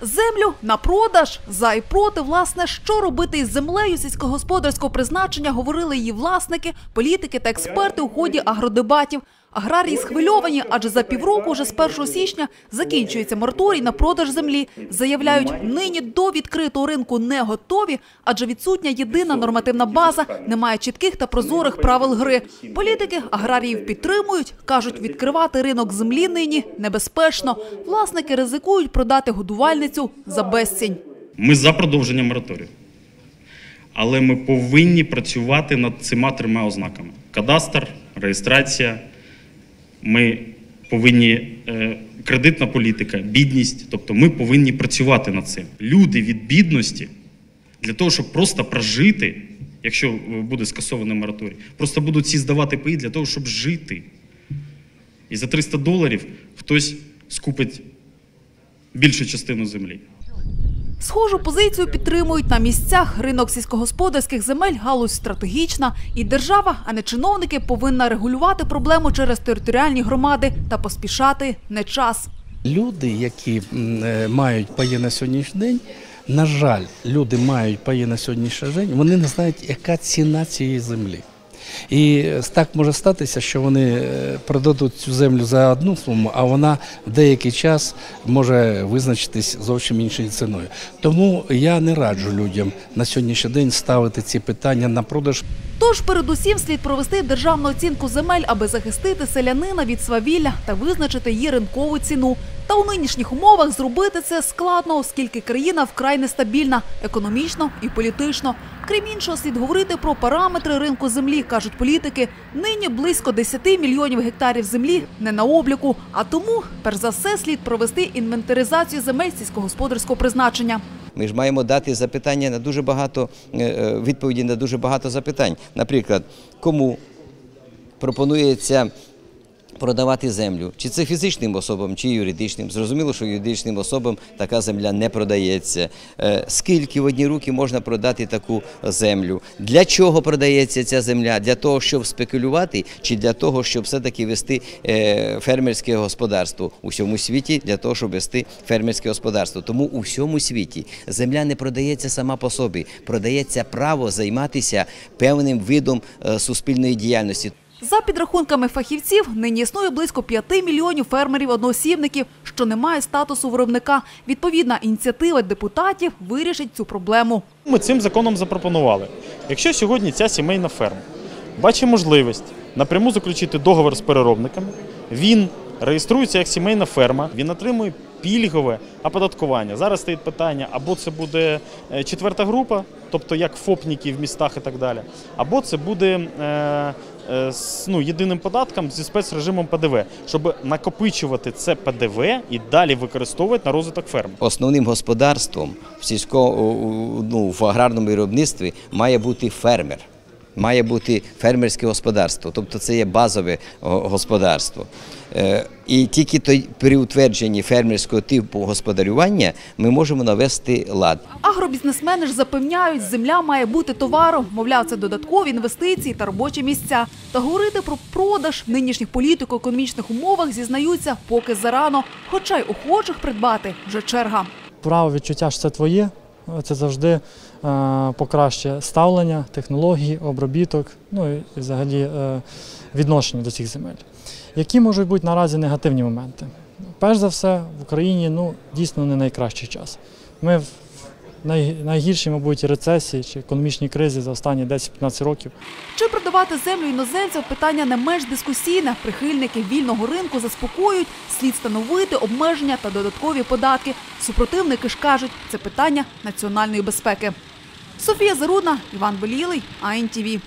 Землю на продаж за і проти. Власне, що робити із землею сільськогосподарського призначення, говорили її власники, політики та експерти у ході агродебатів. Аграрії схвильовані, адже за півроку, вже з 1 січня, закінчується мораторій на продаж землі. Заявляють, нині до відкритого ринку не готові, адже відсутня єдина нормативна база, немає чітких та прозорих правил гри. Політики аграріїв підтримують, кажуть, відкривати ринок землі нині небезпечно. Власники ризикують продати годувальницю за безцінь. Ми за продовження мораторію. Але ми повинні працювати над цими трьома ознаками: кадастр, реєстрація. Ми повинні е, кредитна політика, бідність. Тобто ми повинні працювати над цим. Люди від бідності для того, щоб просто прожити, якщо буде скасований мораторій, просто будуть всі здавати паї для того, щоб жити. І за 300 доларів хтось скупить більшу частину землі. Схожу позицію підтримують на місцях. Ринок сільськогосподарських земель галузь стратегічна, і держава, а не чиновники, повинна регулювати проблему через територіальні громади та поспішати не час. Люди, які е, мають паї на сьогоднішній день, на жаль, люди мають паї на сьогоднішній день, вони не знають, яка ціна цієї землі. І так може статися, що вони е, продадуть цю землю за одну суму, а вона деякий час може визначитись зовсім іншою ціною. Тому я не раджу людям на сьогоднішній день ставити ці питання на продаж Тож, передусім, слід провести державну оцінку земель, аби захистити селянина від свавілля та визначити її ринкову ціну. Та у нинішніх умовах зробити це складно, оскільки країна вкрай нестабільна економічно і політично. Крім іншого, слід говорити про параметри ринку землі, кажуть політики. Нині близько 10 мільйонів гектарів землі не на обліку. А тому, перш за все, слід провести інвентаризацію земель сільськогосподарського призначення. Ми ж маємо дати запитання на дуже багато е, е, відповіді на дуже багато запитань. Наприклад, кому пропонується продавати землю, чи це фізичним особам, чи юридичним. Зрозуміло, що юридичним особам така земля не продається. Е, Скільки в одні руки можна продати таку землю? Для чого продається ця земля? Для того, щоб спекулювати, чи для того, щоб все-таки вести е, фермерське господарство у всьому світі, для того, щоб вести фермерське господарство. Тому у всьому світі земля не продається сама по собі, продається право займатися певним видом е, суспільної діяльності. За підрахунками фахівців, нині існує близько 5 мільйонів фермерів-одноосібників, що не мають статусу виробника. Відповідна ініціатива депутатів вирішить цю проблему. Ми цим законом запропонували. Якщо сьогодні ця сімейна ферма бачить можливість напряму заключити договор з переробниками, він реєструється як сімейна ферма, він отримує пільгове оподаткування. Зараз стоїть питання, або це буде е, четверта група, тобто як ФОПніки в містах і так далі, або це буде е, з ну, єдиним податком зі спецрежимом ПДВ, щоб накопичувати це ПДВ і далі використовувати на розвиток ферм. Основним господарством в сільсько, у- у- ну, в аграрному виробництві має бути фермер. Має бути фермерське господарство, тобто це є базове господарство. Е, І тільки той- при утвердженні фермерського типу господарювання ми можемо навести лад. Агробізнесмени ж запевняють, земля має бути товаром. Мовляв, це додаткові інвестиції та робочі місця. Та говорити про продаж в нинішніх політико-економічних умовах зізнаються поки зарано. Хоча й охочих придбати вже черга. право відчуття, що це твоє, це завжди е, покращує ставлення, технології, обробіток, ну і взагалі е, відношення до цих земель. Які можуть бути наразі негативні моменти? Перш за все, в Україні ну, дійсно не найкращий час. Ми в най, найгіршій, мабуть, рецесії чи економічні кризи за останні 10-15 років. Чи продавати землю іноземцям питання не менш дискусійне. Прихильники вільного ринку заспокоюють, слід встановити обмеження та додаткові податки. Супротивники ж кажуть, це питання національної безпеки. Софія Зарудна, Іван Белілий, АНТВ.